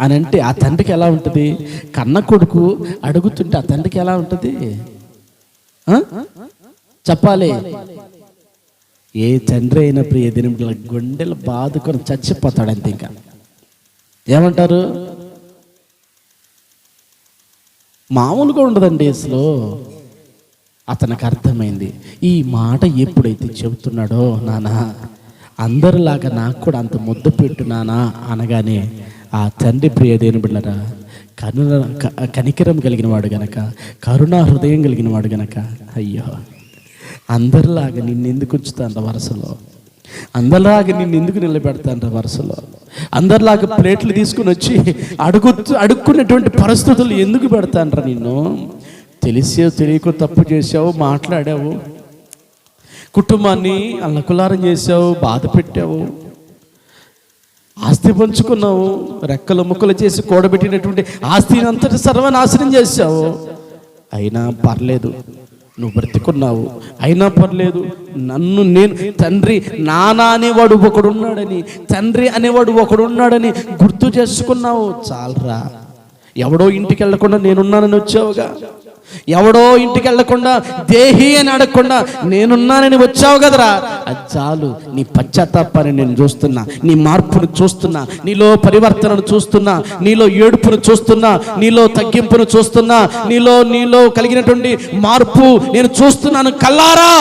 అని అంటే ఆ తండ్రికి ఎలా ఉంటుంది? కన్న కొడుకు అడుగుతుంటే ఆ తండ్రికి ఎలా ఉంటుంది? చెప్పాలి. ఏ తండ్రి అయినా ప్రియ దిన గుండెలు బాదుకొని చచ్చిపోతాడు అంతే ఇంకా. ఏమంటారు? మామూలుగా ఉండదండి అసలు. అతనికి అర్థమైంది. ఈ మాట ఎప్పుడైతే చెబుతున్నాడో నానా అందరిలాగా నాకు కూడా అంత ముద్దు పెట్టు నానా అనగానే ఆ తండ్రి ప్రియదేని బిడ్డరా కరుణ కనికరం కలిగిన వాడు గనక కరుణా హృదయం కలిగిన వాడు గనక అయ్యో అందరిలాగా నిన్నెందుకు ఉంచుతాను వరుసలో? అందరిలాగా నిన్ను ఎందుకు నిలబెడతాను వరుసలో? అందరిలాగా ప్లేట్లు తీసుకుని వచ్చి అడుగు అడుక్కునేటువంటి పరిస్థితులు ఎందుకు పెడతానరా నిన్ను? తెలిసో తెలియకో తప్పు చేసావు మాట్లాడావు కుటుంబాన్ని అల్లకులారం చేసావు బాధ పెట్టావు ఆస్తి పంచుకున్నావు రెక్కలు ముక్కలు చేసి కూడబెట్టినటువంటి ఆస్తిని అంతటి సర్వనాశనం చేశావు. అయినా పర్లేదు నువ్వు బ్రతికున్నావు. అయినా పర్లేదు నన్ను నేను తండ్రి నానా అనేవాడు ఒకడున్నాడని తండ్రి అనేవాడు ఒకడున్నాడని గుర్తు చేసుకున్నావు. చాలరా ఎవడో ఇంటికి వెళ్ళకుండా నేనున్నానని వచ్చావుగా? ఎవడో ఇంటికి వెళ్ళకుండా దేహి అని అడగకుండా నేనున్నానని వచ్చావు కదరా? అది చాలు నీ పశ్చాత్తాపాన్ని నేను చూస్తున్నా నీ మార్పును చూస్తున్నా నీలో పరివర్తనను చూస్తున్నా నీలో ఏడుపును చూస్తున్నా నీలో తగ్గింపును చూస్తున్నా నీలో నీలో కలిగినటువంటి మార్పు నేను చూస్తున్నాను కల్లారా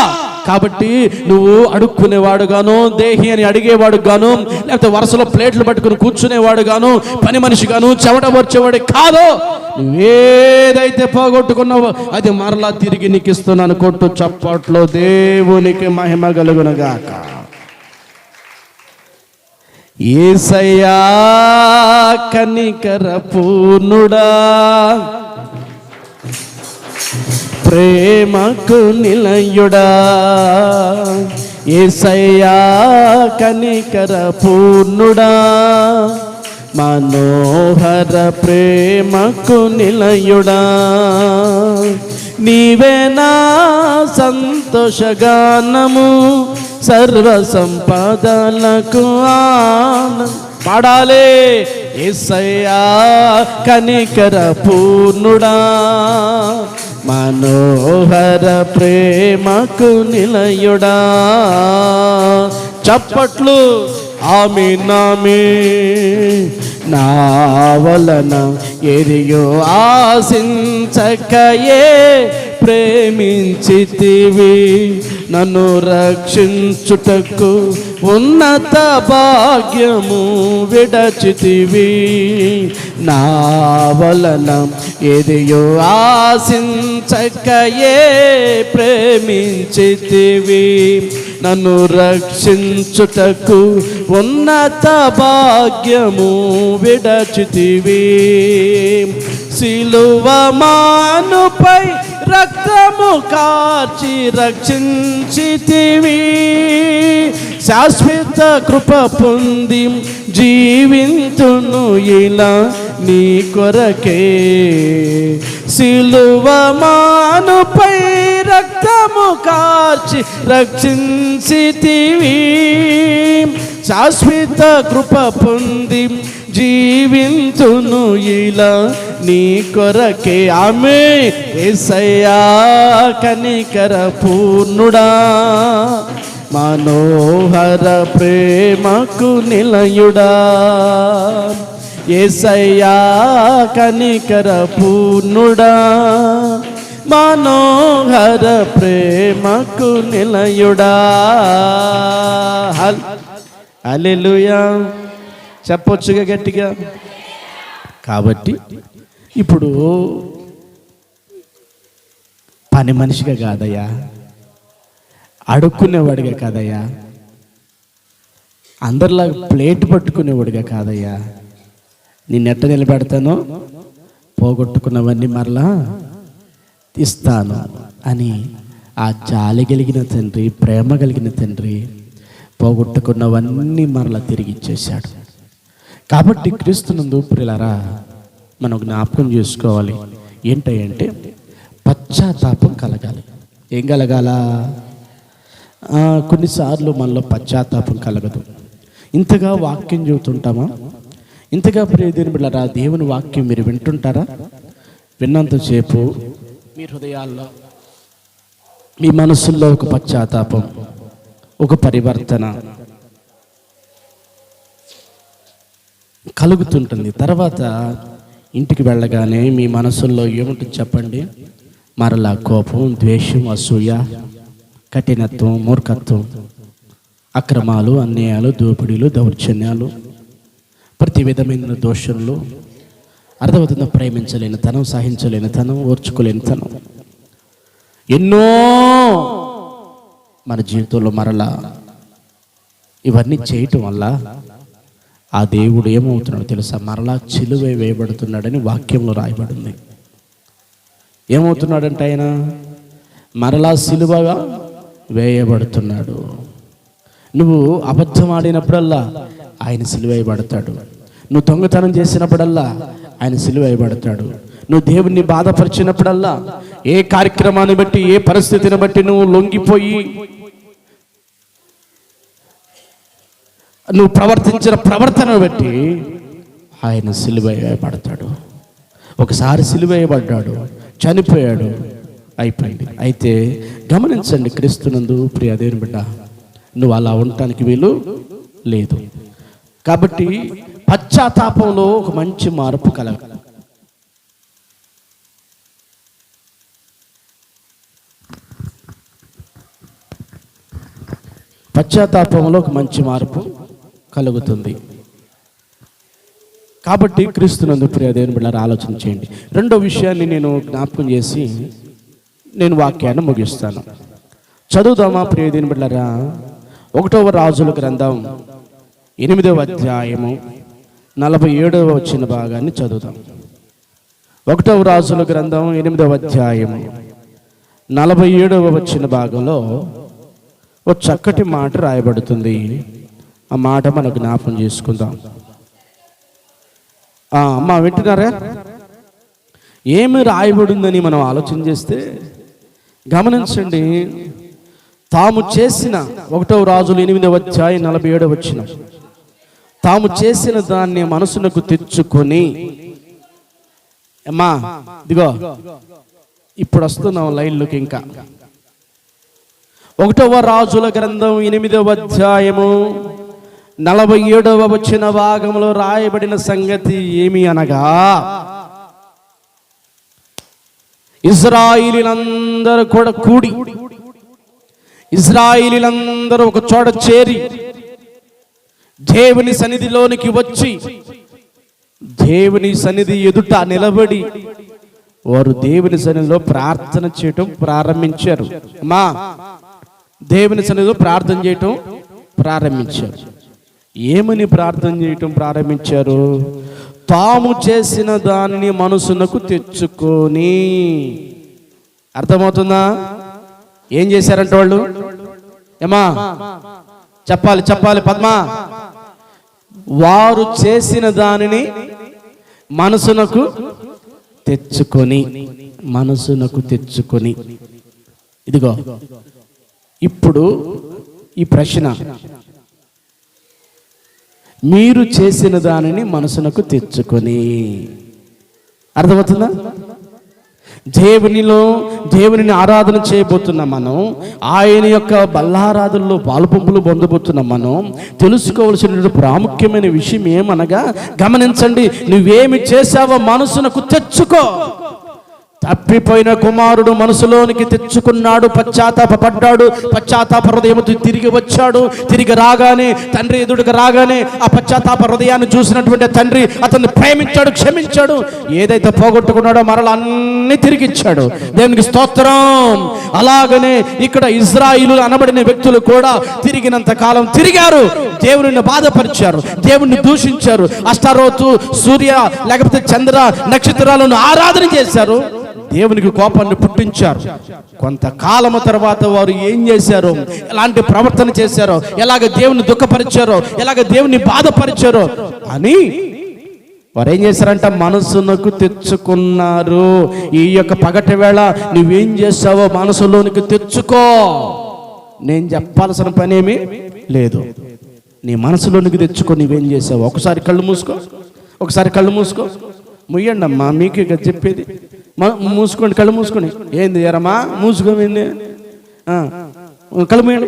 కాబట్టి నువ్వు అడుక్కునేవాడు గాను దేహి అని అడిగేవాడు గాను లేకపోతే వరుసలో ప్లేట్లు పట్టుకుని కూర్చునేవాడు గాను పని మనిషి గాను చెవట వచ్చేవాడు కాదు. నువ్వేదైతే పోగొట్టుకున్నావో అది మరలా తిరిగి నీకు ఇస్తున్నాను కొట్టు చప్పట్లో దేవునికి మహిమ కలుగునగాక. ఏసయ్యా కనికర పూర్ణుడా. ప్రేమకు నిలయుడా. ఏసయ్యా కనికర పూర్ణుడా. మనోహర ప్రేమకు నిలయుడా. నీవేనా సంతోషగానము సర్వ సంపదలకు ఆనంద పాడాలి ఎస్సయ్యా కనికర పూర్ణుడా. మనోహర ప్రేమకు నిలయుడా. చప్పట్లు ఆమె నామే. నా వలన ఎరియో ఆశించకయే ప్రేమించితివి. నన్ను రక్షించుటకు ఉన్నత భాగ్యము విడచితివి. నా వలన ఎదియో ఆశించకయే ప్రేమించితివి. నన్ను రక్షించుటకు ఉన్నత భాగ్యము విడచితివి. సిలువ మానుపై రక్తము కార్చి రక్షించితివి. శాశ్వత కృప పొంది జీవింతును ఇలా నీ కొరకే. సిలువ మానుపై రక్తము కార్చి రక్షించితివి. శాశ్వత కృప పొంది జీవింతును ఇలా నీ కొరకే ఆమె ఏసయ్యా కనికర పూర్ణుడా. మనోహర ప్రేమకు నిలయుడా. ఏసయ్యా కనికర పూర్ణుడా. మనోహర ప్రేమకు నిలయుడా. హల్ అలెలుయా చెప్పొచ్చుగా గట్టిగా. కాబట్టి ఇప్పుడు పని మనిషిగా కాదయ్యా. అడుక్కునేవాడిగా కాదయ్యా. అందరిలాగా ప్లేట్ పట్టుకునేవాడిగా కాదయ్యా. నిన్నెట్ట నిలబెడతానో పోగొట్టుకున్నవన్నీ మరలా ఇస్తాను అని ఆ జాలి కలిగిన తండ్రి ప్రేమ కలిగిన తండ్రి పోగొట్టుకున్నవన్నీ మరలా తిరిగి ఇచ్చేశాడు. కాబట్టి క్రీస్తునందు ప్రిలరా మనం జ్ఞాపకం చేసుకోవాలి. ఏంటంటే పశ్చాత్తాపం కలగాలి. ఏం కలగాల? కొన్నిసార్లు మనలో పశ్చాత్తాపం కలగదు. ఇంతగా వాక్యం చెబుతుంటామా? ఇంతగా ప్రియ దేవుని దేవుని వాక్యం మీరు వింటుంటారా? విన్నంతసేపు మీ హృదయాల్లో మీ మనసుల్లో ఒక పశ్చాత్తాపం ఒక పరివర్తన కలుగుతుంటుంది. తర్వాత ఇంటికి వెళ్ళగానే మీ మనసుల్లో ఏముంటుంది చెప్పండి? మరలా కోపం ద్వేషం అసూయ కఠినత్వం మూర్ఖత్వం అక్రమాలు అన్యాయాలు దోపిడీలు దౌర్జన్యాలు ప్రతి విధమైన దోషంలో అర్థమవుతుందో? ప్రేమించలేని తనం సహించలేని తనం ఓర్చుకోలేని తనం. ఎన్నో మన జీవితంలో మరలా ఇవన్నీ చేయటం వల్ల ఆ దేవుడు ఏమవుతున్నాడో తెలుసా? మరలా చిలువై వేయబడుతున్నాడని వాక్యంలో రాయబడింది. ఏమవుతున్నాడంటే ఆయన? మరలా సిలువగా వేయబడుతున్నాడు. నువ్వు అబద్ధం ఆడినప్పుడల్లా ఆయన సిలువేయబడతాడు నువ్వు దొంగతనం చేసినప్పుడల్లా ఆయన సిలువేయబడతాడు నువ్వు దేవుణ్ణి బాధపరిచినప్పుడల్లా ఏ కార్యక్రమాన్ని బట్టి ఏ పరిస్థితిని బట్టి నువ్వు లొంగిపోయి నువ్వు ప్రవర్తించిన ప్రవర్తన బట్టి ఆయన సిలువేయబడతాడు ఒకసారి సిలువేయబడ్డాడు చనిపోయాడు అయిపోయింది. అయితే గమనించండి క్రీస్తునందు ప్రియ దేవుని బిడ్డ నువ్వు అలా ఉండటానికి వీలు లేదు. కాబట్టి పశ్చాత్తాపంలో ఒక మంచి మార్పు కలగ పశ్చాత్తాపంలో ఒక మంచి మార్పు కలుగుతుంది. కాబట్టి క్రీస్తునందు ప్రియ దేవుని బిడ్డలారా ఆలోచన చేయండి. రెండో విషయాన్ని నేను జ్ఞాపకం చేసి నేను వాక్యాన్ని ముగిస్తాను. చదువుదామా ప్రియ దేవుని ఒకటవ రాజుల గ్రంథం ఎనిమిదవ అధ్యాయము నలభై ఏడవ వచ్చిన భాగాన్ని చదువుదాం. ఒకటవ రాజుల గ్రంథం ఎనిమిదవ అధ్యాయము నలభై ఏడవ వచ్చిన భాగంలో ఓ చక్కటి మాట రాయబడుతుంది. ఆ మాట మనం జ్ఞాపం చేసుకుందాం. అమ్మ వింటున్నారా? ఏమి రాయబడిందని మనం ఆలోచన చేస్తే గమనించండి తాము చేసిన ఒకటవ రాజులు ఎనిమిదవ అధ్యాయం నలభై ఏడవ వచ్చిన తాము చేసిన దాన్ని మనసునకు తెచ్చుకొని అమ్మా ఇదిగో ఇప్పుడు వస్తున్నాం లైన్లోకి ఇంకా. ఒకటవ రాజుల గ్రంథం ఎనిమిదవ అధ్యాయము నలభై ఏడవ వచ్చిన భాగంలో రాయబడిన సంగతి ఏమి అనగా ఇజ్రాయిలీలందరూ కూడా కూడి ఇజ్రాయిలీలందరూ ఒక చోట చేరి దేవుని సన్నిధిలోనికి వచ్చి దేవుని సన్నిధి ఎదుట నిలబడి వారు దేవుని సన్నిధిలో ప్రార్థన చేయటం ప్రారంభించారు. మా దేవుని సన్నిధిలో ప్రార్థన చేయటం ప్రారంభించారు. ఏమని ప్రార్థన చేయటం ప్రారంభించారు? తాము చేసిన దానిని మనసునకు తెచ్చుకొని. అర్థమవుతుందా? ఏం చేశారంట వాళ్ళు? ఏమా? చెప్పాలి చెప్పాలి పద్మ. వారు చేసిన దానిని మనసునకు తెచ్చుకొని మనసునకు తెచ్చుకొని. ఇదిగో ఇప్పుడు ఈ ప్రశ్న. మీరు చేసిన దానిని మనసునకు తెచ్చుకొని. అర్థమవుతుందా? దేవునిలో దేవునిని ఆరాధన చేయబోతున్న మనం ఆయన యొక్క బల్లారాధనలో పాల్పంపులు పొందబోతున్న మనం తెలుసుకోవాల్సిన ప్రాముఖ్యమైన విషయం ఏమనగా గమనించండి నువ్వేమి చేశావో మనసునకు తెచ్చుకో. తప్పిపోయిన కుమారుడు మనసులోనికి తెచ్చుకున్నాడు పశ్చాత్తాపడ్డాడు పశ్చాత్తాప హృదయంతో తిరిగి వచ్చాడు తిరిగి రాగానే తండ్రి ఎదుడికి రాగానే ఆ పశ్చాత్తాప హృదయాన్ని చూసినటువంటి తండ్రి అతన్ని ప్రేమించాడు క్షమించాడు. ఏదైతే పోగొట్టుకున్నాడో మరల అన్ని తిరిగి ఇచ్చాడు. దేవునికి స్తోత్రం. అలాగనే ఇక్కడ ఇజ్రాయిలు అనబడిన వ్యక్తులు కూడా తిరిగినంత కాలం తిరిగారు. దేవుని బాధపరిచారు దేవుణ్ణి దూషించారు. అష్టారోతు సూర్య లేకపోతే చంద్ర నక్షత్రాలను ఆరాధన చేశారు. దేవునికి కోపాన్ని పుట్టించారు. కొంతకాలము తర్వాత వారు ఏం చేశారో? ఎలాంటి ప్రవర్తన చేశారో? ఎలాగ దేవుని దుఃఖపరిచారో? ఎలాగ దేవుని బాధపరిచారో? అని వారు ఏం చేశారంట మనసునకు తెచ్చుకున్నారు. ఈ యొక్క పగటి వేళ నువ్వేం చేసావో మనసులోనికి తెచ్చుకో. నేను చెప్పాల్సిన పనేమి లేదు. నీ మనసులోనికి తెచ్చుకో. నువ్వేం చేసావు ఒకసారి కళ్ళు మూసుకో. ఒకసారి కళ్ళు మూసుకో. ముయ్యండి అమ్మా మీకు ఇక చెప్పేది. మూసుకోండి కళ్ళు మూసుకోండి. ఏంది ఎరమ్మా మూసుకోమండి. కళ్ళు మూయండి.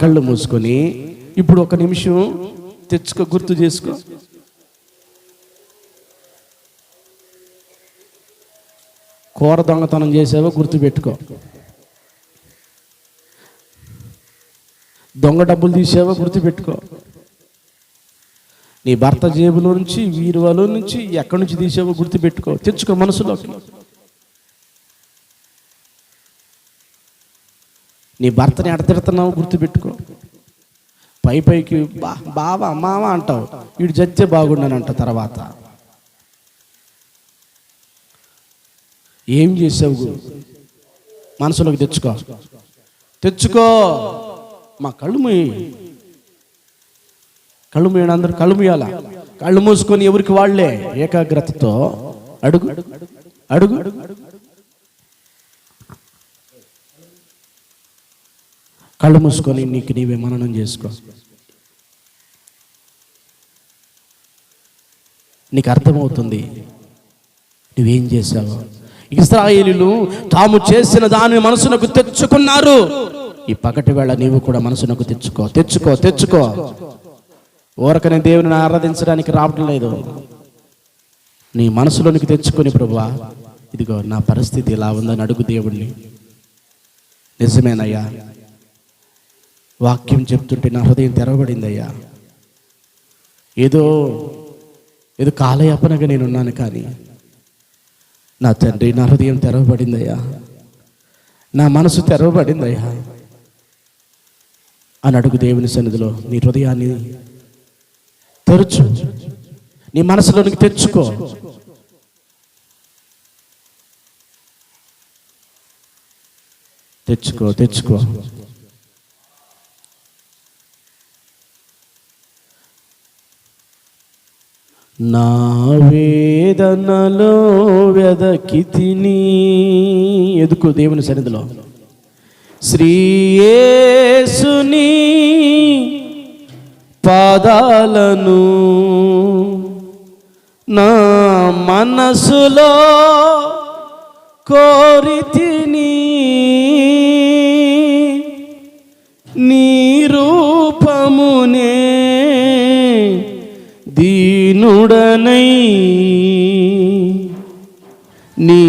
కళ్ళు మూసుకొని ఇప్పుడు ఒక నిమిషం తెచ్చుకో గుర్తు చేసుకో. కూర దొంగతనం చేసావో గుర్తు పెట్టుకో. దొంగ డబ్బులు తీసావో గుర్తు పెట్టుకో. నీ భర్త జేబులో నుంచి వీరువలో నుంచి ఎక్కడి నుంచి తీసావో గుర్తు పెట్టుకో తెచ్చుకో మనసులోకి. నీ భర్తని ఎడతెడుతున్నావు గుర్తుపెట్టుకో. పై పైకి బా బావా మామ అంటావు వీడు చచ్చే బాగుండనంట తర్వాత. ఏం చేసావు మనసులోకి తెచ్చుకో. తెచ్చుకో. మా కళ్ళు మూయి. కళ్ళు మూయండి అందరూ కళ్ళు మూయాల? కళ్ళు మూసుకొని ఎవరికి వాళ్ళే? ఏకాగ్రతతో. అడుగు. అడుగు. కళ్ళు మూసుకొని నీకు నీవే మననం చేసుకో. నీకు అర్థమవుతుంది. నువ్వేం చేశావు? ఇస్రాయేలీలు తాము చేసిన దాని మనసునకు తెచ్చుకున్నారు. ఈ పగటి వేళ నీవు కూడా మనసునకు తెచ్చుకో. తెచ్చుకో తెచ్చుకో. ఊరకనే దేవుని ఆరాధించడానికి రావడం లేదు. నీ మనసులోనికి తెచ్చుకొని ప్రభువా ఇదిగో నా పరిస్థితి ఇలా ఉందని అడుగు దేవుణ్ణి. నిజమేనయ్యా. వాక్యం చెప్తుంటే నా హృదయం తెరవబడిందయ్యా. ఏదో ఏదో కాలయాపనగా నేనున్నాను కానీ నా తండ్రి నా హృదయం తెరవబడిందయ్యా. నా మనసు తెరవబడిందయ్యా. అని అడుగు దేవుని సన్నిధిలో నీ హృదయాన్ని తెరచు. నీ మనసులోనికి తెచ్చుకో. తెచ్చుకో తెచ్చుకో. నా వేదనలో వెదకి తిని ఎదుకు దేవుని సన్నిధిలో. శ్రీయేసుని పాదాలను నా మనసులో కోరి తిని నీ రూపమునే దీనుడనై నీ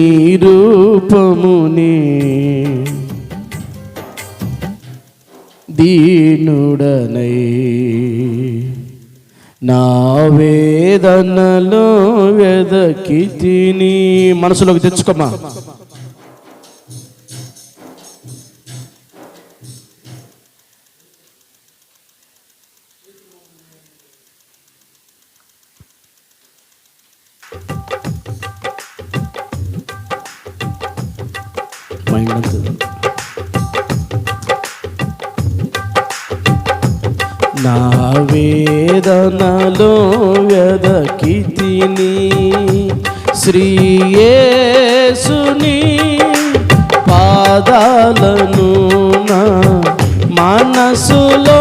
రూపమునే దీనుడనై నా వేదనలో వెదకి తిని మనసులోకి తెచ్చుకోమా మైండ్ నా వేదనలో వెదకి తిని శ్రీయేసుని పాదాలను నా మనసులో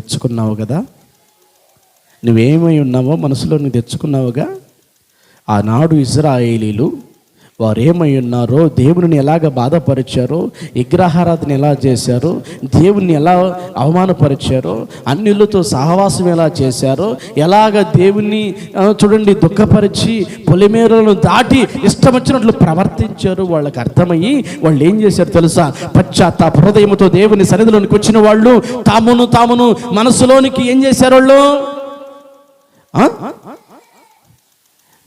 తెచ్చుకున్నావు కదా? నువ్వేమై ఉన్నావో మనసులో నువ్వు తెచ్చుకున్నావుగా? ఆనాడు ఇజ్రాయేలీలు వారు ఏమై ఉన్నారో దేవుని ఎలాగ బాధపరిచారో విగ్రహారాధన ఎలా చేశారో దేవుణ్ణి ఎలా అవమానపరిచారో అన్యులతో సహవాసం ఎలా చేశారో ఎలాగ దేవుణ్ణి చూడండి దుఃఖపరిచి పొలిమేరలను దాటి ఇష్టం వచ్చినట్లు ప్రవర్తించారు వాళ్ళకి అర్థమయ్యి వాళ్ళు ఏం చేశారు తెలుసా? పశ్చాత్తాప హృదయంతో దేవుని సన్నిధిలోనికి వచ్చిన వాళ్ళు తామును తామును మనసులోనికి ఏం చేశారు వాళ్ళు?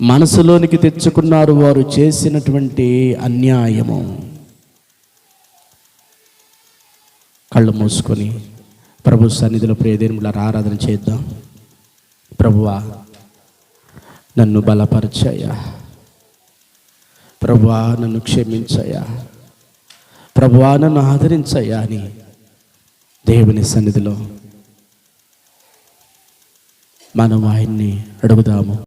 మనసులోనికి తెచ్చుకున్నారు వారు చేసినటువంటి అన్యాయము. కళ్ళు మూసుకొని ప్రభు సన్నిధిలో ప్రియదేముల ఆరాధన చేద్దాం. ప్రభువా నన్ను బలపరచయ్యా. ప్రభువా నన్ను క్షమించయ్యా. ప్రభువా నన్ను ఆదరించయ్యా అని దేవుని సన్నిధిలో మనం ఆయన్ని అడుగుదాము.